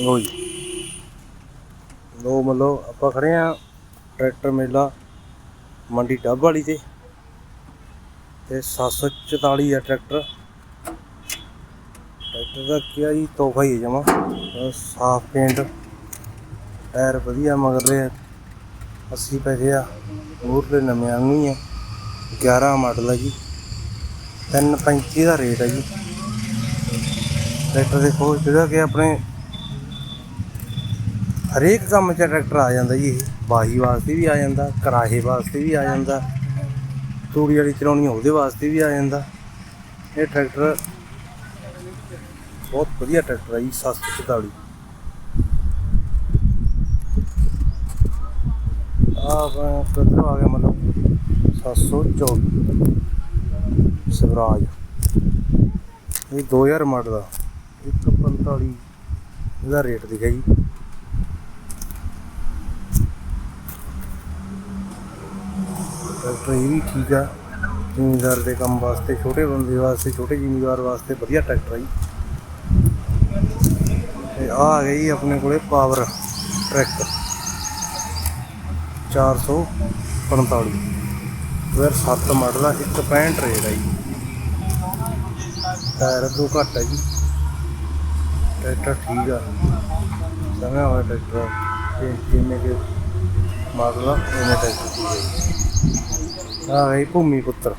ਲੋ ਜੀ। ਲੋ ਮਤਲਬ ਆਪਾਂ ਖੜੇ ਆ ਟਰੈਕਟਰ ਮੇਲਾ, ਮੰਡੀ ਡੱਬ ਵਾਲੀ ਤੇ। ਤੇ 744 ਆ ਟਰੈਕਟਰ। ਟਰੈਕਟਰ ਦਾ ਕੀ ਆ ਜੀ, ਤੋਹਫਾ ਹੀ ਹੈ ਜਮਾ। ਸਾਫ਼ ਪੇਂਟ। ਟਾਇਰ ਵਧੀਆ ਮਗਰ ਮਗਰਲੇ 80 ਪੈਸੇ ਆ। ਮੂਰਲੇ ਨਵੇਂ ਆਉਣੀ ਆ। 11 ਮਾਡਲ ਆ ਜੀ। 335 ਦਾ ਰੇਟ ਹੈ ਜੀ। ਟਰੈਕਟਰ ਦੇਖੋ, ਜਿਹੜਾ ਕਿ ਆਪਣੇ ਹਰੇਕ ਕੰਮ 'ਚ ਟਰੈਕਟਰ ਆ ਜਾਂਦਾ ਜੀ ਇਹ। ਬਾਹੀ ਵਾਸਤੇ ਵੀ ਆ ਜਾਂਦਾ ਕਰਾਹੇ ਵਾਸਤੇ ਵੀ ਆ ਜਾਂਦਾ, ਤੂੜੀ ਵਾਲੀ ਚਲਾਉਣੀ ਉਹਦੇ ਵਾਸਤੇ ਵੀ ਆ ਜਾਂਦਾ। ਇਹ ਟਰੈਕਟਰ ਬਹੁਤ ਵਧੀਆ ਟਰੈਕਟਰ ਹੈ ਜੀ 744 ਆ ਕਿੱਧਰ ਆ ਗਿਆ ਮਤਲਬ? 724 ਸਵਰਾਜ। ਇਹ 2000 ਮਾਡਲ ਦਾ 145 ਇਹਦਾ ਰੇਟ ਦਿਖਿਆ ਜੀ। ਟਰੈਕਟਰ ਇਹ ਵੀ ਠੀਕ ਆ। ਜ਼ਿਮੀਦਾਰ ਦੇ ਕੰਮ ਵਾਸਤੇ, ਛੋਟੇ ਬੰਦੇ ਵਾਸਤੇ, ਛੋਟੇ ਜ਼ਿਮੀਦਾਰ ਵਾਸਤੇ ਵਧੀਆ ਟਰੈਕਟਰ ਆ ਜੀ। ਤੇ ਆ ਆ ਗਈ ਆਪਣੇ ਕੋਲੇ ਪਾਵਰ ਟਰੈਕ 445 2007 ਮਾਡਲ ਆ 165 ਰੇਟ ਆ ਜੀ। ਟਾਇਰ ਤੋਂ ਘੱਟ ਆ ਜੀ। ਟਰੈਕਟਰ ਠੀਕ ਆ। ਸਮਿਆ ਹੋਇਆ ਟਰੈਕਟਰ ਤੇ ਜਿੰਨੇ ਮਾਡਲ ਆ ਉਹਨੇ ਟਰੈਕਟਰ ਠੀਕ ਹੈ ਜੀ ਆ ਭੂਮੀ ਪੁੱਤਰ।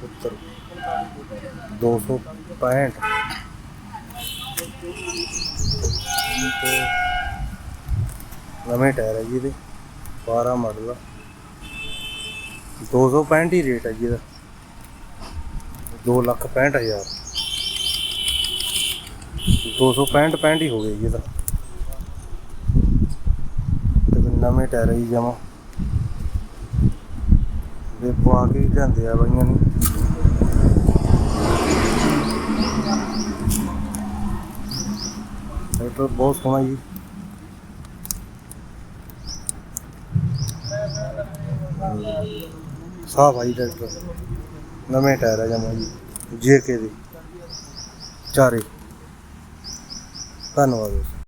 ਪੁੱਤਰ। 265 ਤੇ ਨਵੇਂ ਟਾਇਰ ਹੈ ਜੀ ਇਹਦੇ। 12 ਮਾਡਲ ਆ। 265 ਹੀ ਰੇਟ ਹੈ ਜੀ ਇਹਦਾ। 2 ਲੱਖ 65 ਹਜ਼ਾਰ। 265 65 ਹੀ ਹੋ ਗਿਆ ਜੀ ਇਹਦਾ। ਤੇ ਨਵੇਂ ਟਾਇਰ ਹੈ ਜੀ ਜਮਾ। ਦੇ ਪਵਾ ਕੇ ਹੀ ਲਿਆਂਦੇ ਆ ਬਾਈਆਂ ਨੇ। ਟਰੈਕਟਰ ਬਹੁਤ ਸੋਹਣਾ ਜੀ। ਸਾਫ਼ ਆਈ ਟਰੈਕਟਰ। ਨਵੇਂ ਟਾਇਰ ਆ ਜਮਾ ਜੀ, ਜੇਕੇ ਦੇ। ਚਾਰੇ। ਧੰਨਵਾਦ।